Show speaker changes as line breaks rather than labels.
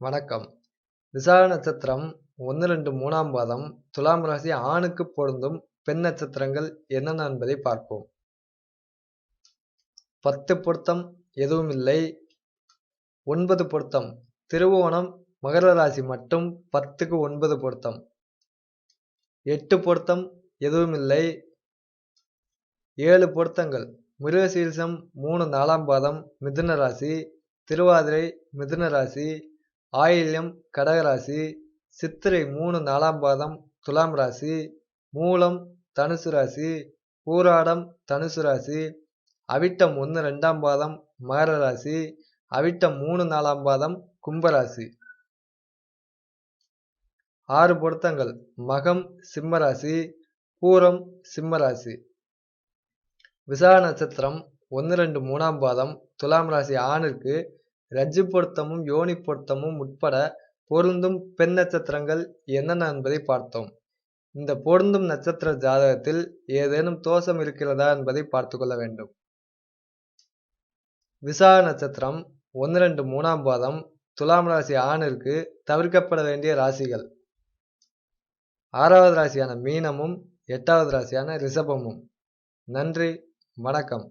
வணக்கம். விசாக நட்சத்திரம் ஒன்று ரெண்டு மூணாம் பாதம் துலாம் ராசி ஆணுக்கு பொருந்தும் பெண் நட்சத்திரங்கள் என்னென்ன என்பதை பார்ப்போம். பத்து பொருத்தம் எதுவும் இல்லை. ஒன்பது பொருத்தம் திருவோணம் மகர ராசி மட்டும் பத்துக்கு ஒன்பது பொருத்தம். எட்டு பொருத்தம் எதுவும் இல்லை. ஏழு பொருத்தங்கள் மிருகசீரிசம் மூணு நாலாம் பாதம் மிதுன ராசி திருவாதிரை மிதுன ராசி ஆயில்யம் கடகராசி சித்திரை மூணு நாலாம் பாதம் துலாம் ராசி மூலம் தனுசு ராசி பூராடம் தனுசு ராசி அவிட்டம் ஒன்று ரெண்டாம் பாதம் மகர ராசி அவிட்டம் மூணு நாலாம் பாதம் கும்பராசி ஆறு பொருத்தங்கள் மகம் சிம்மராசி பூரம் சிம்மராசி விசா நட்சத்திரம் ஒன்று ரெண்டு மூணாம் பாதம் துலாம் ராசி ஆணிற்கு ரஜ்ஜு பொருத்தமும் யோனி பொருத்தமும் உட்பட பொருந்தும் பெண் நட்சத்திரங்கள் என்னென்ன என்பதை பார்த்தோம். இந்த பொருந்தும் நட்சத்திர ஜாதகத்தில் ஏதேனும் தோஷம் இருக்கிறதா என்பதை பார்த்து கொள்ள வேண்டும். விசாக நட்சத்திரம் ஒன்று ரெண்டு மூணாம் பாதம் துலாம் ராசி ஆணிற்கு தவிர்க்கப்பட வேண்டிய ராசிகள். ஆறாவது ராசியான மீனமும் எட்டாவது ராசியான ரிஷபமும். நன்றி வணக்கம்.